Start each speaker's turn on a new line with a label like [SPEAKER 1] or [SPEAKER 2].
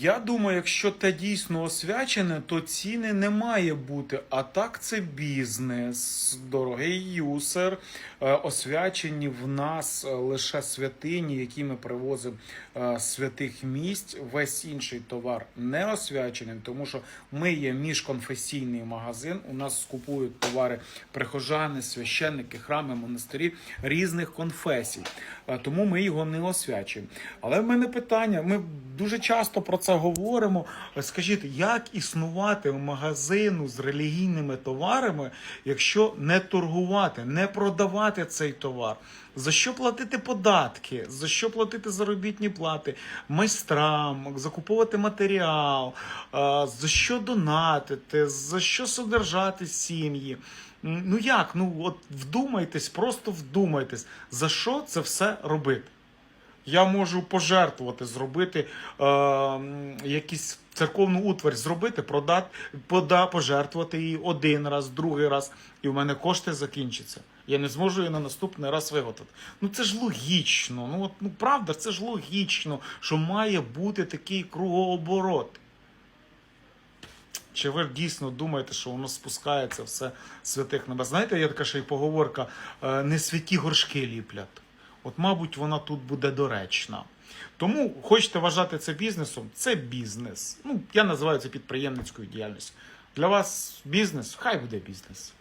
[SPEAKER 1] Я думаю, якщо те дійсно освячене, то ціни не має бути. А так це бізнес, дорогий юсер. Е, Освячені в нас е, лише святині, які ми привозимо е, святих місць. Весь інший товар не освячений, тому що ми є міжконфесійний магазин. У нас скупують товари прихожани, священники, храми, монастирі різних конфесій. Тому ми його не освячуємо. Але в мене питання: ми дуже часто про це говоримо. Скажіть, як існувати в магазину з релігійними товарами, якщо не торгувати, не продавати цей товар? За що платити податки? За що платити заробітні плати майстрам, закуповувати матеріал, за що донатити, за що содержати сім'ї? Ну як? Ну от вдумайтесь, просто вдумайтесь, за що це все робити? Я можу пожертвувати, зробити е, м, якийсь церковну утварь, зробити, продати, пода, пожертвувати її один раз, другий раз, і в мене кошти закінчаться. Я не зможу її на наступний раз виготовити. Ну це ж логічно. Ну от ну правда, це ж логічно, що має бути такий кругооборот. Чи ви дійсно думаєте, що воно спускається все святих небес? Знаєте, є така ще й поговорка: е, не святі горшки ліплять. От, мабуть, вона тут буде доречна. Тому хочете вважати це бізнесом? Це бізнес. Ну, я називаю це підприємницькою діяльністю. Для вас бізнес, хай буде бізнес.